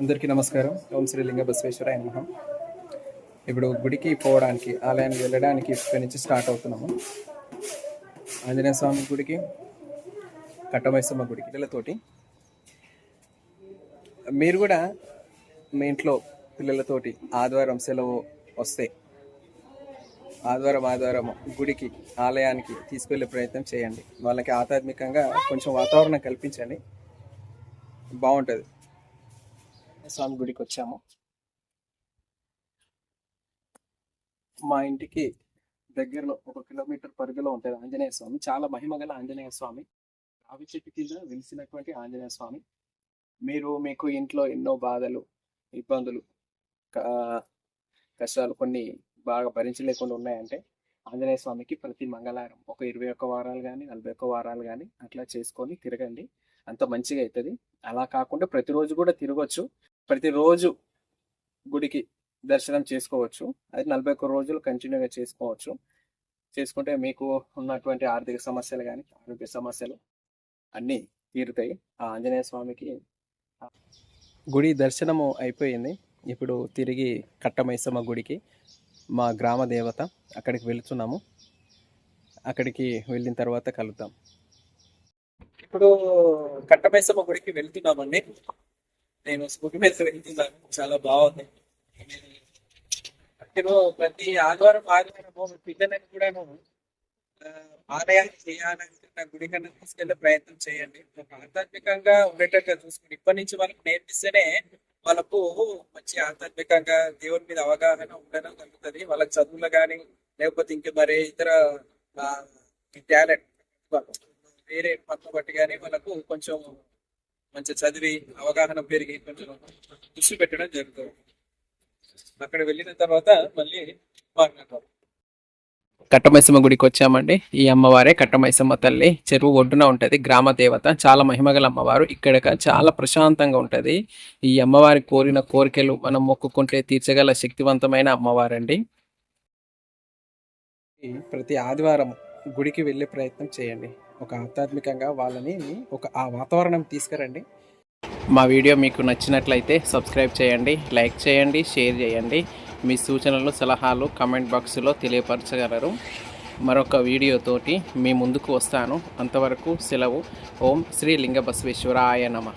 అందరికీ నమస్కారం. ఓం శ్రీ లింగ బసవేశ్వర నమః. ఇప్పుడు గుడికి పోవడానికి ఆలయానికి వెళ్ళడానికి ఇక్కడి నుంచి స్టార్ట్ అవుతున్నాము. ఆంజనేయ స్వామి గుడికి కట్టమైసమ్మ గుడికి పిల్లలతోటి. మీరు కూడా మీ ఇంట్లో పిల్లలతోటి ఆదివారం సెలవు వస్తే ఆదివారం ఆదివారం గుడికి ఆలయానికి తీసుకెళ్ళే ప్రయత్నం చేయండి. వాళ్ళకి ఆధ్యాత్మికంగా కొంచెం వాతావరణం కల్పించండి. బాగుంటుంది. స్వామి గుడికి వచ్చాము. మా ఇంటికి దగ్గరలో ఒక కిలోమీటర్ పరిధిలో ఉంటుంది ఆంజనేయ స్వామి. చాలా మహిమగల ఆంజనేయ స్వామి. రావి చెట్టు కింద వెలిసినటువంటి ఆంజనేయ స్వామి. మీరు మీకు ఇంట్లో ఎన్నో బాధలు ఇబ్బందులు కష్టాలు కొన్ని బాగా భరించలేకుండా ఉన్నాయంటే ఆంజనేయ స్వామికి ప్రతి మంగళవారం ఒక ఇరవై ఒక్క వారాలు కానీ నలభై ఒక్క వారాలు కానీ అట్లా చేసుకొని తిరగండి. అంత మంచిగా అవుతుంది. అలా కాకుండా ప్రతిరోజు కూడా తిరగచ్చు. ప్రతిరోజు గుడికి దర్శనం చేసుకోవచ్చు. అది నలభై ఒక్క రోజులు కంటిన్యూగా చేసుకోవచ్చు. చేసుకుంటే మీకు ఉన్నటువంటి ఆర్థిక సమస్యలు కానీ ఆరోగ్య సమస్యలు అన్నీ తీరుతాయి. ఆ ఆంజనేయ స్వామికి గుడి దర్శనము అయిపోయింది. ఇప్పుడు తిరిగి కట్టమైసమ్మ గుడికి మా గ్రామ దేవత అక్కడికి వెళుతున్నాము. అక్కడికి వెళ్ళిన తర్వాత కలుద్దాం. ఇప్పుడు కట్టమైసమ్మ గుడికి వెళ్తున్నామండి. నేను స్కూటీ మీద వెళ్తున్నాను. చాలా బాగుంది. నేను ప్రతి ఆదివారం ఆదివారం పిల్లలకు కూడాను ఆలయాలు ఆలయానికి చేయాలనుకున్న గుడి కన్నా తీసుకెళ్ళే ప్రయత్నం చేయండి. ఆధ్యాత్మికంగా ఉండేటట్టుగా చూసుకుని ఇప్పటి నుంచి వాళ్ళకి నేర్పిస్తేనే వాళ్ళకు మంచి ఆధ్యాత్మికంగా దేవుని మీద అవగాహన ఉండడం కలుగుతుంది వాళ్ళకి చదువులు కానీ లేకపోతే ఇంక మరి ఇతర టాలెంట్ వేరే పనులు బట్టి కానీ వాళ్ళకు కొంచెం మంచి చదివి అవగాహన పెరిగి కొంచెం దృష్టి పెట్టడం జరుగుతుంది. అక్కడ వెళ్ళిన తర్వాత మళ్ళీ మాట్లాడతాం కట్టమైసమ్మ గుడికి వచ్చామండి. ఈ అమ్మవారే కట్టమైసమ్మ తల్లి. చెరువు ఒడ్డున ఉంటది గ్రామ దేవత. చాలా మహిమగల అమ్మవారు. ఇక్కడ చాలా ప్రశాంతంగా ఉంటది. ఈ అమ్మవారి కోరిన కోరికలు మనం మొక్కుకుంటే తీర్చగల శక్తివంతమైన అమ్మవారండి. ప్రతి ఆదివారం గుడికి వెళ్ళే ప్రయత్నం చేయండి. ఒక ఆధ్యాత్మికంగా వాళ్ళని ఒక ఆ వాతావరణం తీసుకురండి. మా వీడియో మీకు నచ్చినట్లయితే సబ్స్క్రైబ్ చేయండి లైక్ చేయండి షేర్ చేయండి. మీ సూచనలు సలహాలు కామెంట్ బాక్స్లో తెలియపరచగలరు. మరొక వీడియోతోటి మీ ముందుకు వస్తాను. అంతవరకు సెలవు. ఓం శ్రీ లింగ బసవేశ్వరాయ నమ.